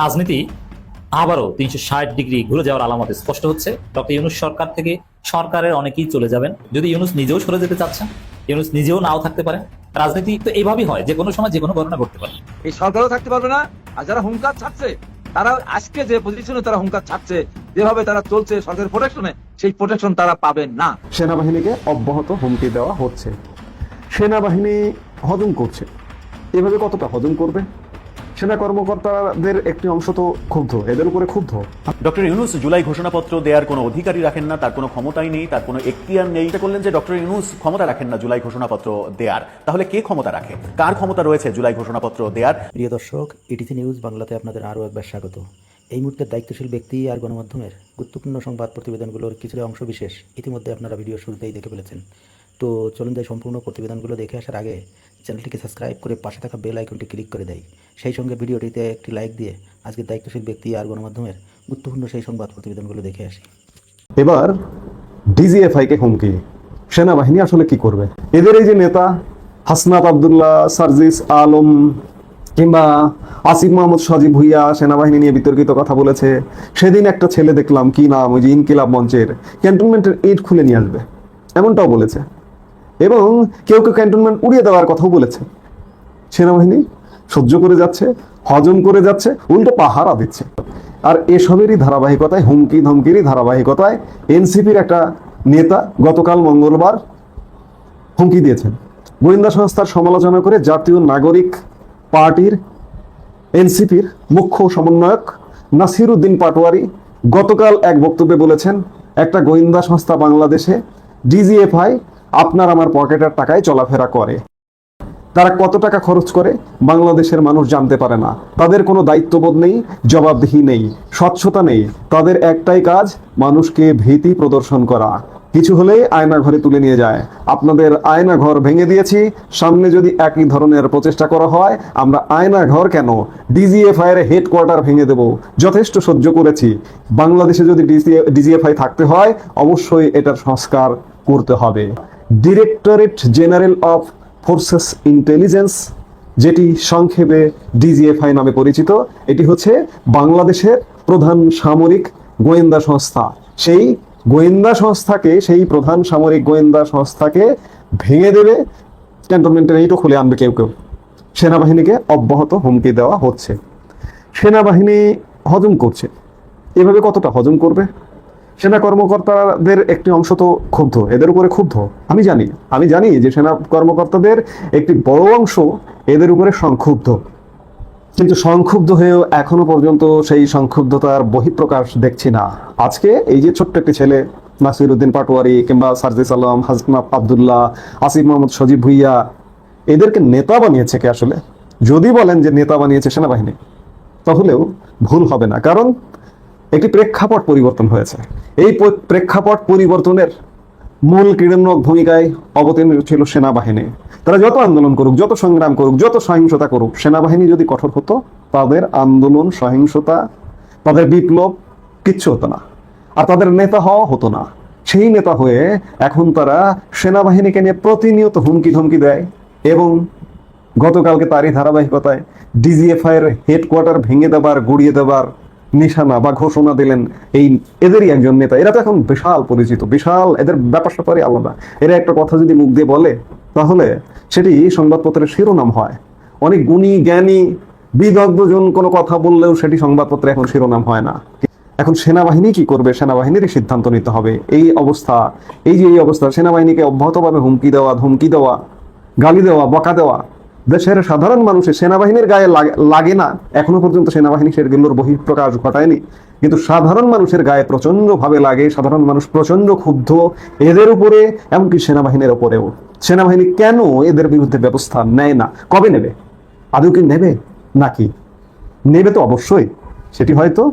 রাজনীতি আবারও তিনশো ষাট ডিগ্রি ঘুরে যাওয়ার আলামত স্পষ্ট হচ্ছে। ডক্টর ইউনুস সরকার থেকে সরকারের অনেকেই চলে যাবেন। যদি ইউনুস নিজেও সরে যেতে চাচ্ছেন ইউনুস নিজেও নাও থাকতে পারে রাজনীতি তো এইভাবেই হয় যে কোনো সময় যে কোনো ঘটনা ঘটতে পারে। এই সরকারও থাকতে পারবে না আর যারা হুঙ্কার ছাড়ছে তারা আজকে যে পজিশনে তারা হুঙ্কার ছাড়ছে যেভাবে তারা চলছে সরকারের প্রোটেকশনে সেই প্রোটেকশন তারা পাবেন না। সেনাবাহিনীকে অব্যাহত হুমকি দেওয়া হচ্ছে। সেনাবাহিনী হজম করছে। এভাবে কতটা হজম করবে? সেনা কর্মকর্তাদের একটি অংশ তো ক্ষুব্ধ এদের উপরে ক্ষুব্ধ। ডক্টর ইউনুস জুলাই ঘোষণাপত্র দেওয়ার কোনো অধিকারই রাখেন না তার কোনো ক্ষমতাই নেই তার কোনো এখতিয়ার নেই। এটা করলেন যে ডক্টর ইউনুস ক্ষমতা রাখেন না জুলাই ঘোষণাপত্র দেওয়ার তাহলে কে ক্ষমতা রাখে? কার ক্ষমতা রয়েছে জুলাই ঘোষণাপত্র দেওয়ার প্রিয় দর্শক ইটিসি নিউজ বাংলাতে আপনাদের আরও একবার স্বাগত। এই মুহূর্তে দায়িত্বশীল ব্যক্তি আর গণমাধ্যমের গুরুত্বপূর্ণ সংবাদ প্রতিবেদনগুলোর কিছুটা অংশ বিশেষ ইতিমধ্যে আপনারা ভিডিও শুরুতেই দেখে ফেলেছেন। তো চলুন যাই সম্পূর্ণ প্রতিবেদনগুলো দেখে আসার আগে চ্যানেলটিকে সাবস্ক্রাইব করে পাশে থাকা বেল আইকনটি ক্লিক করে দেয়। সেই সঙ্গে ভিডিওটিতে একটি লাইক দিয়ে আজকের দায়িত্বশীল ব্যক্তি আর গণমাধ্যমের গুরুত্বপূর্ণ সেই সংবাদ প্রতিবেদনগুলো দেখে আসি। এবার ডিজিএফআই কে হুমকি। সেনাবাহিনী আসলে কি করবে? এদের এই যে নেতা, হাসনাত আবদুল্লাহ, সার্জিস আলম কিংবা আসিফ মোহাম্মদ সাজিব ভুইয়া সেনাবাহিনী নিয়ে বিতর্কিত কথা বলেছে। সেদিন একটা ছেলে দেখলাম কি নাম? ওই যে ইনকিলাব মঞ্চের ক্যান্টনমেন্টের ইট খুলে নিয়ে আসবে। এমনটাও বলেছে। এবং কেউ কেউ ক্যান্টনমেন্ট উড়িয়ে দেওয়ার কথাও বলেছে। সেনাবাহিনী সহ্য করে যাচ্ছে, হজম করে যাচ্ছে, উল্টো পাহারা দিচ্ছে। আর এসবেরই ধারাবাহিকতায় হুমকি ধমকিরই ধারাবাহিকতায় এনসিপির একটা নেতা গতকাল মঙ্গলবার হুমকি দিয়েছেন। গোয়েন্দা সংস্থার সমালোচনা করে জাতীয় নাগরিক পার্টির এনসিপির মুখ্য সমন্বয়ক নাসির উদ্দিন পাটোয়ারি গতকাল এক বক্তব্যে বলেছেন, একটা গোয়েন্দা সংস্থা বাংলাদেশে ডিজিএফআই আপনার আমার পকেটের টাকায় চলাফেরা করে। তারা কত টাকা খরচ করে, বাংলাদেশের মানুষ জানতে পারে না। তাদের কোনো দায়িত্ববোধ নেই, জবাবদিহি নেই, স্বচ্ছতা নেই। তাদের একটাই কাজ, মানুষকে ভীতি প্রদর্শন করা। কিছু হলেই আয়না ঘরে তুলে নিয়ে যায়। আপনাদের আয়না ঘর ভেঙে দিয়েছি, সামনে যদি একই ধরনের প্রচেষ্টা করা হয়, আমরা আয়না ঘর কেন? ডিজিএফআই এর হেডকোয়ার্টার ভেঙে দেব। যথেষ্ট সহ্য করেছি। বাংলাদেশে যদি ডিজিএফআই থাকতে হয়, অবশ্যই এটার সংস্কার করতে হবে। Directorate general of forces intelligence যেটি সংক্ষেপে ডিজিএফআই নামে পরিচিত, এটি হচ্ছে বাংলাদেশের প্রধান সামরিক গোয়েন্দা সংস্থা। সেই গোয়েন্দা সংস্থাকে, সেই প্রধান সামরিক গোয়েন্দা সংস্থাকে ভেঙে দেবে, ক্যান্টনমেন্টের এইটো খুলে আনবে কেউ কেউ। সেনাবাহিনীকে অব্যাহত হুমকি দেওয়া হচ্ছে। সেনাবাহিনী হজম করছে। এভাবে কতটা হজম করবে? সেনা কর্মকর্তাদের একটি অংশ তো ক্ষুব্ধ, এদের উপরে ক্ষুব্ধ, আমি জানি আমি জানি যে সেনা কর্মকর্তাদের একটি বড় অংশ এদের উপরে সংক্ষুব্ধ। কিন্তু সংক্ষুব্ধ হয়েও এখনও পর্যন্ত সেই সংক্ষুব্ধতার বহিঃপ্রকাশ দেখছি না। আজকে এই যে ছোট্ট একটি ছেলে নাসির উদ্দিন পাটোয়ারি কিংবা সার্জিস আলম হাসনাত আবদুল্লাহ, আসিফ মোহাম্মদ সজীব ভুইয়া, এদেরকে নেতা বানিয়েছে কে আসলে? যদি বলেন যে নেতা বানিয়েছে সেনাবাহিনী, তাহলেও ভুল হবে না। কারণ একটি প্রেক্ষাপট পরিবর্তন হয়েছে। এই প্রেক্ষাপট পরিবর্তনের মূল ক্রীড়াত্মক ভূমিকায় অবতীর্ণ ছিল সেনাবাহিনী। তারা যত আন্দোলন করুক, যত সংগ্রাম করুক, যত সহিংসতা করুক, সেনাবাহিনী যদি কঠোর হতো, তাদের আন্দোলন, সহিংসতা, তাদের বিপ্লব কিচ্ছু হতো না। আর তাদের নেতা হওয়া হতো না। সেই নেতা হয়ে এখন তারা সেনাবাহিনীকে নিয়ে প্রতিনিয়ত হুমকি ধমকি দেয় এবং গতকালকে তারই ধারাবাহিকতায় ডিজিএফআই এর হেডকোয়ার্টার ভেঙে দেবার, গুড়িয়ে দেবার নিশানা বা ঘোষণা দিলেন এই এদেরই একজন নেতা। এরা তো এখন বিশাল পরিচিত, বিশাল এদের ব্যাপার স্যাপারই আলাদা। এরা একটা কথা যদি মুখ দিয়ে বলে, তাহলে সেটি সংবাদপত্রের শিরোনাম হয়। অনেক গুণী, জ্ঞানী, বিদগ্ধজন কোনো কথা বললেও সেটি সংবাদপত্রে এখন শিরোনাম হয় না। এখন সেনাবাহিনী কি করবে? সেনাবাহিনীরই সিদ্ধান্ত নিতে হবে। এই অবস্থা, এই যে এই অবস্থা, সেনাবাহিনীকে অব্যাহতভাবে হুমকি দেওয়া, ধমকি দেওয়া, গালি দেওয়া, বকা দেওয়া দেশের সাধারণ মানুষের সেনাবাহিনীর গায়ে লাগে- না। এখনও পর্যন্ত সেনাবাহিনী সেগুলোর বহিঃপ্রকাশ ঘটায়নি। কিন্তু সাধারণ মানুষের গায়ে প্রচণ্ড ভাবে লাগে। সাধারণ মানুষ প্রচণ্ড ক্ষুব্ধ এদের উপরে, এমনকি সেনাবাহিনীর উপরেও। সেনাবাহিনী কেন এদের বিরুদ্ধে ব্যবস্থা নেয় না? কবে নেবে? আদৌ কি নেবে? নাকি? নেবে তো অবশ্যই। সেটি হয়তো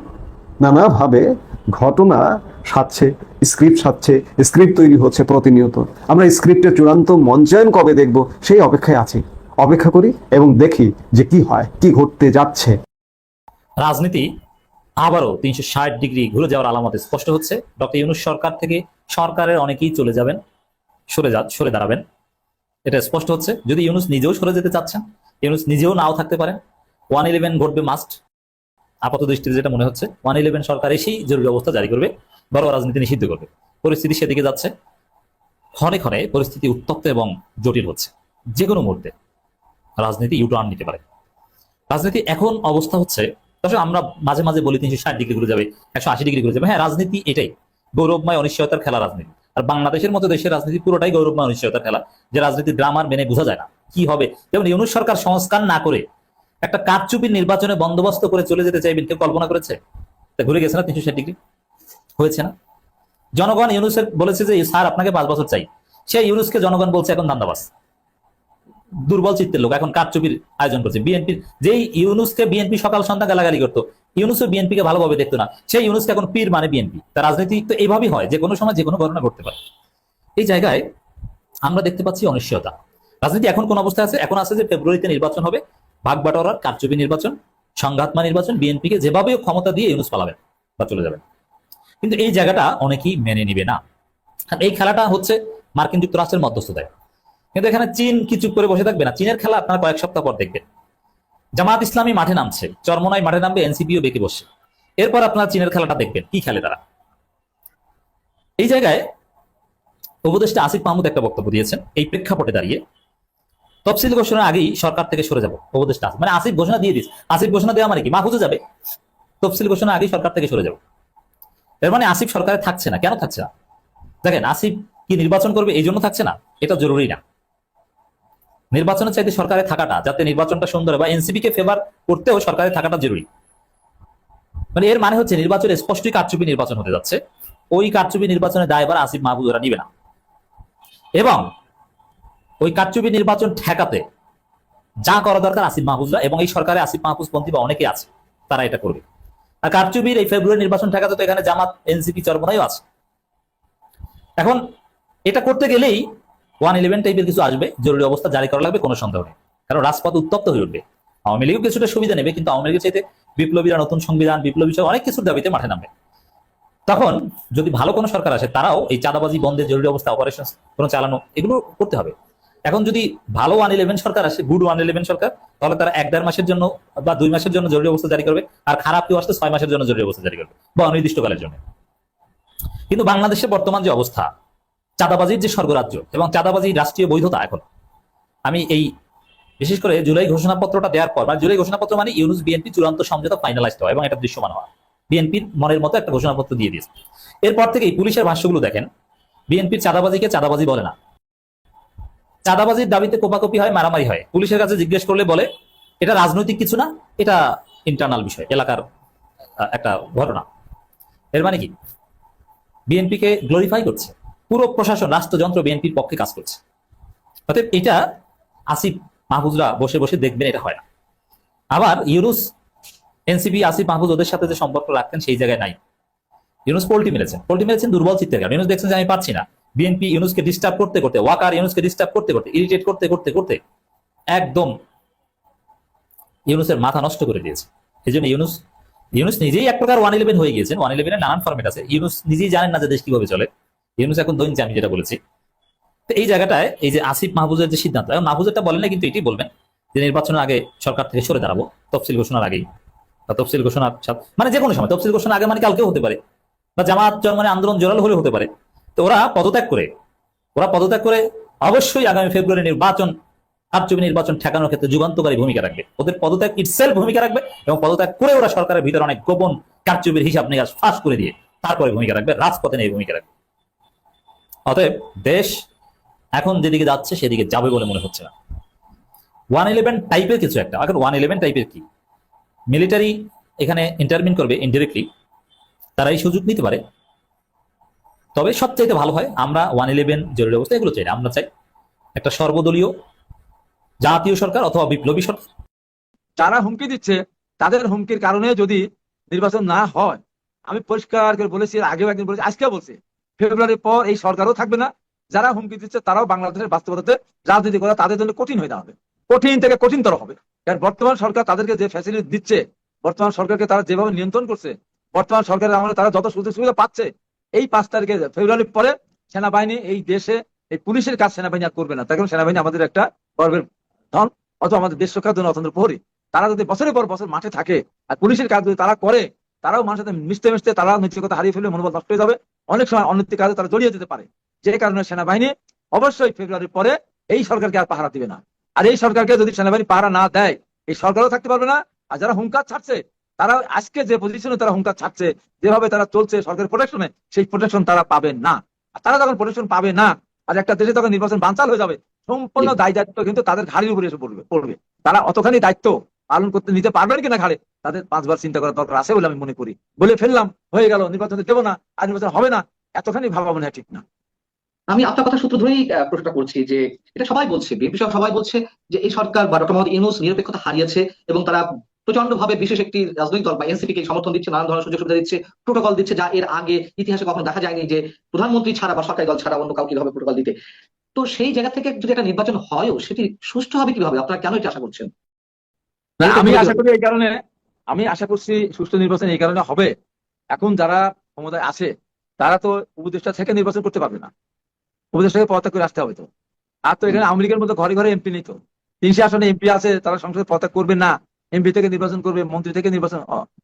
নানাভাবে ঘটনা সাজছে স্ক্রিপ্ট সাজছে স্ক্রিপ্ট তৈরি হচ্ছে প্রতিনিয়ত। আমরা স্ক্রিপ্টের চূড়ান্ত মঞ্চায়ন কবে দেখব, সেই অপেক্ষায় আছি। অপেক্ষা করি এবং দেখি যে কি হয়, কি ঘটতে যাচ্ছে। রাজনীতি আবারও তিনশো ষাট ডিগ্রি ঘুরে যাওয়ার আলামতে স্পষ্ট হচ্ছে। ডক্টর ইউনুস সরকার থেকে সরকারের অনেকেই চলে যাবেন, সরে যা সরে দাঁড়াবেন। এটা স্পষ্ট হচ্ছে। যদি ইউনুস নিজেও সরে যেতে চাচ্ছেন, ইউনুস নিজেও নাও থাকতে পারেন। ওয়ান ইলেভেন ঘটবে মাস্ট। আপাত দৃষ্টিতে যেটা মনে হচ্ছে, ওয়ান ইলেভেন সরকার এসেই জরুরি অবস্থা জারি করবে, বড় রাজনীতি নিষিদ্ধ করবে। পরিস্থিতি সেদিকে যাচ্ছে। ক্ষণে ক্ষণে পরিস্থিতি উত্তপ্ত এবং জটিল হচ্ছে। যে কোনো মুহূর্তে। রাজনীতি ইউটার্ন নিতে পারে। রাজনীতি এখন অবস্থা হচ্ছে, দর্শক, আমরা মাঝে মাঝে বলি তিনশো ষাট ডিগ্রি ঘুরে যাবে, একশো আশি ডিগ্রি ঘুরে যাবে। হ্যাঁ রাজনীতি এটাই। গৌরবময় অনিশ্চয়তার খেলা রাজনীতি। আর বাংলাদেশের মতো দেশের রাজনীতি পুরোটাই গৌরবময় অনিশ্চয়তার খেলা, যে রাজনীতির গ্রামার মেনে বোঝা যায় না। কি হবে? যেমন ইউনুস সরকার সংস্কার না করে একটা কারচুপির নির্বাচনে বন্দোবস্ত করে চলে যেতে চাইবেন কেউ কল্পনা করেছে? তা ঘুরে গেছে না তিনশো ষাট ডিগ্রি? হয়েছে না। জনগণ ইউনুসের বলেছে যে, স্যার, আপনাকে পাঁচ বছর চাই। সেই ইউনুসকে জনগণ বলছে, এখন দান্দাবাস দুর্বল চিত্তের লোক। এখন কারচুপির আয়োজন করছে? বিএনপি যেই ইউনুসকে বিএনপি সকাল সন্ধ্যা গালাগালি করতো ইউনুসও বিএনপিকে ভালোভাবে দেখতো না। সেই ইউনুসকে এখন পীর মানে বিএনপি তার রাজনীতি তো এইভাবেই হয়, যে কোনো সময় যে কোনো ঘটনা ঘটতে পারে। এই জায়গায় আমরা দেখতে পাচ্ছি অনিশ্চয়তা। রাজনীতি এখন কোন অবস্থায় আছে? এখন আছে যে ফেব্রুয়ারিতে নির্বাচন হবে ভাগ বাটোয়ারার কারচুপি নির্বাচন, সংঘাতমা নির্বাচন বিএনপিকে যেভাবে ক্ষমতা দিয়ে ইউনুস পালাবেন বা চলে যাবেন। কিন্তু এই জায়গাটা অনেকেই মেনে নিবে না। এই খেলাটা হচ্ছে মার্কিন যুক্তরাষ্ট্রের মধ্যস্থতায়। কিন্তু এখানে চীন কি চুপ করে বসে থাকবে না? চীনের খেলা আপনারা কয়েক সপ্তাহ পর দেখবেন। জামাত ইসলামী মাঠে নামছে। চরমনাই মাঠে নামবে এনসিপিও বেঁকে বসছে। এরপর আপনারা চীনের খেলাটা দেখবেন, কি খেলে তারা? এই জায়গায় উপদেষ্টা আসিফ মাহমুদ একটা বক্তব্য দিয়েছেন, এই প্রেক্ষাপটে দাঁড়িয়ে। তফসিল ঘোষণার আগেই সরকার থেকে সরে যাব, উপদেষ্টা আসিফ। মানে আসিফ ঘোষণা দিয়ে দিস আসিফ ঘোষণা দেওয়া মানে কি? মা মাহফুজে যাবে। তফসিল ঘোষণা আগেই সরকার থেকে সরে যাব। এর মানে আসিফ সরকারে থাকছে না। কেন থাকছে না? দেখেন, আসিফ কি নির্বাচন করবে এই জন্য থাকছে না? এটা জরুরি না। নির্বাচনের চাইতে সরকারে থাকাটা, যাতে নির্বাচনটা সুন্দর বা এনসিপি কে ফেভার করতেও সরকারে থাকাটা জরুরি। মানে এর মানে হচ্ছে নির্বাচন স্পষ্টই কারচুপি নির্বাচন হতে যাচ্ছে। ওই কারচুপি নির্বাচনের দায়ভার আসিফ মাহবুব ওরা নিবে না। এবং ওই কারচুপি নির্বাচন ঠেকাতে যা করা দরকার আসিফ মাহবুবরা এবং এই সরকারে আসিফ মাহবুব পন্থী বা অনেকে আছে, তারা এটা করবে। আর কারচুপির এই ফেব্রুয়ারি নির্বাচন ঠেকাতে তো এখানে জামাত এনসিপি চরমনাইও আছে। এখন এটা করতে গেলেই ওয়ান ইলেভেন টাইপের কিছু আসবে, জরুরি অবস্থা জারি করা লাগবে, কোনো সন্দেহ নেই। কারণ রাজপথ উত্তপ্ত হয়ে উঠবে। আওয়ামী লীগও কিছুটা সুবিধা নেবে, কিন্তু আওয়ামী লীগের চাইতে বিপ্লবীরা, নতুন সংবিধান, বিপ্লবী অনেক কিছুর দাবিতে মাঠে নামবে। তখন যদি ভালো কোনো সরকার আসে, তারাও এই চাঁদাবাজি বন্ধের জরুরি অবস্থা অপারেশন কোনো চালানো, এগুলো করতে হবে। এখন যদি ভালো ওয়ান ইলেভেন সরকার আসে গুড ওয়ান ইলেভেন সরকার, তাহলে তারা এক দেড় মাসের জন্য বা দুই মাসের জন্য জরুরি অবস্থা জারি করবে, আর খারাপ কেউ আসলে ছয় মাসের জন্য জরুরি অবস্থা জারি করবে, বা অনির্দিষ্টকালের জন্য। কিন্তু বাংলাদেশের বর্তমান যে অবস্থা চাঁদাবাজির যে স্বর্গরাজ্য এবং চাঁদাবাজির রাষ্ট্রীয় বৈধতা এখন। আমি এই বিশেষ করে জুলাই ঘোষণাপত্রটা দেওয়ার পর মানে জুলাই ঘোষণাপত্র মানে ইউনুস বিএনপি চূড়ান্ত সমঝোতা ফাইনালাইজ হওয়া এবং এটা দৃশ্যমান হওয়া। বিএনপির মনের মতো একটা ঘোষণাপত্র দিয়ে দিয়েছে। এরপর থেকে পুলিশের ভাষ্যগুলো দেখেন। বিএনপির চাঁদাবাজিকে চাঁদাবাজি বলে না। চাঁদাবাজির দাবিতে কোপাকপি হয়, মারামারি হয়। পুলিশের কাছে জিজ্ঞেস করলে বলে, এটা রাজনৈতিক কিছু না, এটা ইন্টারনাল বিষয়, এলাকার একটা ঘটনা। এর মানে কি? বিএনপিকে গ্লোরিফাই করছে। পুরো প্রশাসন রাষ্ট্রযন্ত্র বিএনপির পক্ষে কাজ করছে। অতএব এটা আসিফ মাহফুজরা বসে বসে দেখবেন এটা হয় না। আবার ইউনুস, এনসিপি, আসিফ মাহফুজ ওদের সাথে যে সম্পর্ক রাখতেন সেই জায়গায় নাই। ইউনুস পোল্টি মেরেছেন। পোল্টি মেরেছেন দুর্বল চিত্তের কারণে। ইউনুস দেখছেন যে আমি পাচ্ছি না। বিএনপি ইউনুসকে ডিস্টার্ব করতে করতে, ওয়াকার ইউনুসকে ডিস্টার্ব করতে করতে ইরিটেট করতে করতে করতে একদম ইউনুসের মাথা নষ্ট করে দিয়েছে। এই জন্য ইউনুস ইউনুস নিজেই এক প্রকার ওয়ান ইলেভেন হয়ে গিয়েছেন। ওয়ান ইলেভেনের নানান ফরমেট আছে। ইউনুস নিজেই জানেন না যে দেশ কীভাবে চলে। ইউনুস এখন দৈনিক আমি যেটা বলেছি। তো এই জায়গাটায় এই যে আসিফ মাহফুজের যে সিদ্ধান্ত এবং মাহফুজেরটা বলেন না কিন্তু এটি বলবেন যে নির্বাচনের আগে সরকার থেকে সরে দাঁড়াবো, তফসিল ঘোষণার আগেই। বা তফসিল ঘোষণার মানে যে কোনো সময়, তফসিল ঘোষণার আগে মানে কালকেও হতে পারে, বা জামাত জন্মানে আন্দোলন জোরালো হলে হতে পারে। তো ওরা পদত্যাগ করে, ওরা পদত্যাগ করে অবশ্যই আগামী ফেব্রুয়ারি নির্বাচন কারচুপি নির্বাচন ঠেকানোর ক্ষেত্রে যুগান্তকারী ভূমিকা রাখবে। ওদের পদত্যাগ ইটসেলফ ভূমিকা রাখবে এবং পদত্যাগ করে ওরা সরকারের ভিতরে অনেক গোপন কারচুপির হিসাব নিকাশ ফাঁস করে দিয়ে তারপরে ভূমিকা রাখবে, রাজপথে নেই ভূমিকা রাখবে। অতএব দেশ এখন যেদিকে যাচ্ছে সেদিকে যাবে বলে মনে হচ্ছে না। ওয়ান ইলেভেন টাইপের কিছু একটা। এখন ওয়ান ইলেভেন টাইপের কি? মিলিটারি এখানে ইন্টারমিন করবে ইনডিরেক্টলি তারা এই সুযোগ নিতে পারে। তবে সবচাইতে ভালো হয়, আমরা ওয়ান ইলেভেন জরুরি অবস্থা, এগুলো চাই, আমরা চাই একটা সর্বদলীয় জাতীয় সরকার অথবা বিপ্লবী সরকার। যারা হুমকি দিচ্ছে, তাদের হুমকির কারণে যদি নির্বাচন না হয়, আমি পরিষ্কার করে বলেছি আগেও একদিন বলেছি, আজকেও বলছি ফেব্রুয়ারির পর এই সরকারও থাকবে না। যারা হুমকি দিচ্ছে, তারাও বাংলাদেশের বাস্তবতাতে রাজনীতি করা তাদের জন্য কঠিন হয়ে দাঁড়াবে। কঠিন থেকে কঠিনতর হবে। কারণ বর্তমান সরকার তাদেরকে যে ফ্যাসিলিটি দিচ্ছে, বর্তমান সরকারকে তারা যেভাবে নিয়ন্ত্রণ করছে, বর্তমান সরকারের আমলে তারা যত সুযোগ সুবিধা পাচ্ছে, এই পাঁচ তারিখে ফেব্রুয়ারির পরে সেনাবাহিনী এই দেশে, এই পুলিশের কাজ সেনাবাহিনী আর করবে না। তার কারণ সেনাবাহিনী আমাদের একটা গর্বের ধন অথবা আমাদের দেশ রক্ষার জন্য অতন্ত্র প্রহরী। তারা যদি বছরের পর বছর মাঠে থাকে, আর পুলিশের কাজ যদি তারা করে, তারাও মানুষের সাথে মিশতে মিশতে তারা নৈতিকতা হারিয়ে ফেলবে, মনোবল নষ্ট হয়ে যাবে। অনেক সময় অনৈতিক কাজে তারা জড়িয়ে যেতে পারে। যে কারণে সেনাবাহিনী অবশ্যই ফেব্রুয়ারির পরে এই সরকারকে আর পাহারা দিবে না। আর এই সরকারকে যদি সেনাবাহিনী পাহারা না দেয় এই সরকারও থাকতে পারবে না। আর যারা হুঙ্কার ছাড়ছে তারা আজকে যে পজিশনে তারা হুঙ্কার ছাড়ছে যেভাবে তারা চলছে সরকারের প্রোটেকশনে সেই প্রোটেকশন তারা পাবে না। আর তারা যখন প্রোটেকশন পাবে না আর একটা দেশে তখন নির্বাচন বানচাল হয়ে যাবে। সম্পূর্ণ দায় দায়িত্ব কিন্তু তাদের ঘাড়ির উপরে এসে পড়বে পড়বে। তারা অতখানি দায়িত্ব পালন করতে নিতে পারবেন কিনা ঘাড়ে? তাদের পাঁচবার চিন্তা করার দরকার আছে বলে আমি মনে করি। বলে ফেললাম, হয়ে গেল, নির্বাচন দেবো না আর নির্বাচন হবে না, এতখানি ভাবা মনে হয় ঠিক না। আমি আপনার কথা সূত্র ধরেই প্রশ্নটা করছি যে, এটা সবাই বলছে, বিএনপি সবাই বলছে যে, এই সরকার বা ডক্টর মোহাম্মদ ইউনুস নিরপেক্ষতা হারিয়েছে এবং তারা প্রচণ্ড ভাবে বিশেষ একটি রাজনৈতিক দল বা এনসিপি কে সমর্থন দিচ্ছে, নানান ধরনের সুযোগ সুবিধা দিচ্ছে প্রোটোকল দিচ্ছে, যা এর আগে ইতিহাসে কখনো দেখা যায়নি যে, প্রধানমন্ত্রী ছাড়া বা সরকারি দল ছাড়া অন্য কাউকে কীভাবে প্রোটোকল দিতে। তো সেই জায়গা থেকে যদি একটা নির্বাচন হয়ও, সেটি সুষ্ঠু হবে কীভাবে? আপনারা কেন এটা আশা করছেন? না, আমি আশা করি এই কারণে আমি আশা করছি সুষ্ঠু নির্বাচন এই কারণে হবে। এখন যারা ক্ষমতায় আছে তারা তো উপদেষ্টা থেকে নির্বাচন করতে পারবে না। উপদেষ্টা থেকে পদত্যাগ করে আসতে হবে তো। আর তো এখানে আওয়ামী লীগের মতো ঘরে ঘরে এমপি নেই তো। তিনশো আসনে এমপি আছে তারা সংসদে পদত্যাগ করবে না। এমপি থেকে নির্বাচন করবে মন্ত্রী থেকে নির্বাচন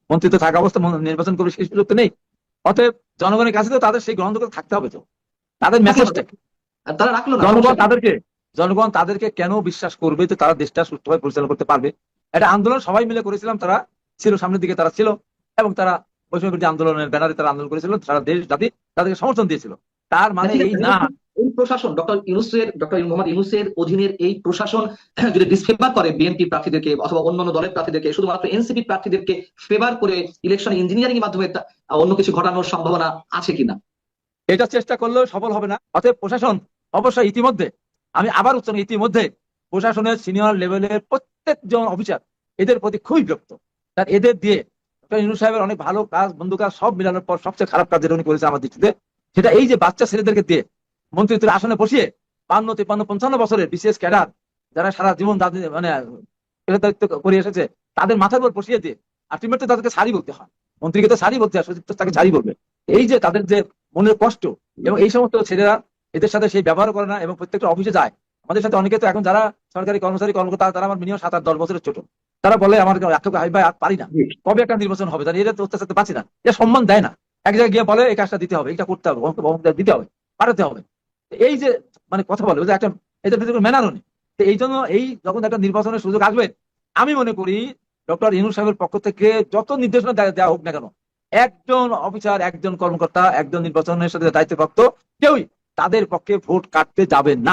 মন্ত্রী তো থাকা অবস্থা নির্বাচন করবে সেই সুযোগ তো নেই। অতএব জনগণের কাছে তো তাদের সেই গ্রহণ করে থাকতে হবে তো। তাদের মেসেজটা তারা রাখল জনগণ তাদেরকে জনগণ তাদেরকে কেন বিশ্বাস করবে যে তারা দেশটা সুষ্ঠুভাবে পরিচালনা করতে পারবে? একটা আন্দোলন সবাই মিলে করেছিলাম তারা ছিল সামনের দিকে তারা ছিল এবং তারা বৈষম্য আন্দোলনের ব্যানারে তারা আন্দোলন করেছিল সারা দেশ জাতি তাদেরকে সমর্থন দিয়েছিল। তার মানে এই না। এই প্রশাসন ডক্টর ইউনুসের ডক্টর মোহাম্মদ ইউনুসের অধীনের এই প্রশাসন যদি ডিসফেভার করে বিএনপি প্রার্থীদেরকে অথবা অন্যান্য দলের প্রার্থীদেরকে শুধুমাত্র এনসিপি প্রার্থীদেরকে ফেভার করে ইলেকশন ইঞ্জিনিয়ারিং এর মাধ্যমে অন্য কিছু ঘটানোর সম্ভাবনা আছে কিনা? এটা চেষ্টা করলেও সফল হবে না। অতএব প্রশাসন অবশ্যই ইতিমধ্যে আমি আবার উচ্চারণ ইতিমধ্যে প্রশাসনের সিনিয়র লেভেলের প্রত্যেকজন অফিসার এদের প্রতি খুবই বিরক্ত। তার এদের দিয়ে ডক্টর ইনু সাহেবের অনেক ভালো কাজ, বন্ধু কাজ সব মিলানোর পর সবচেয়ে খারাপ কাজ যেটা উনি করেছে আমার দৃষ্টিতে, সেটা এই যে বাচ্চা ছেলেদেরকে দিয়ে মন্ত্রিত্বের আসনে বসিয়ে বান্ন তিপ্পান্ন, পঞ্চান্ন বছরের বিশেষ ক্যাডার যারা সারা জীবন মানে করে এসেছে, তাদের মাথার উপর বসিয়ে দিয়ে আলটিমেটলি তাদেরকে সারি বলতে হয়। মন্ত্রীকে তো সারি বলতে হয় তাকে সারি বলবে। এই যে তাদের যে মনের কষ্ট এবং এই সমস্ত ছেলেরা এদের সাথে সেই ব্যবহার করে না এবং প্রত্যেকটা অফিসে যায় আমাদের সাথে অনেকে তো এখন যারা সরকারি কর্মচারী কর্মকর্তা তারা আমার মিনিমাম সাত আট দশ বছরের ছোট। তারা বলে আমার এত হাই ভাই আর পারি না। কবে একটা নির্বাচন হবে? তাহলে এটা তো অত্যাচার পাচ্ছি না। এটা সম্মান দেয় না। এক জায়গায় গিয়ে বলে এই কাজটা দিতে হবে এটা করতে হবে দিতে হবে পাঠাতে হবে। এই যে মানে কথা বলে যে একটা এটা ভিতরে ম্যানারও নেই। তো এই জন্য এই যখন একটা নির্বাচনের সুযোগ আসবে আমি মনে করি ডক্টর ইনু সাহেবের পক্ষ থেকে যত নির্দেশনা দেওয়া হোক না কেন একজন অফিসার একজন কর্মকর্তা একজন নির্বাচনের সাথে দায়িত্বপ্রাপ্ত কেউই তাদের পক্ষে ভোট কাটতে যাবে না।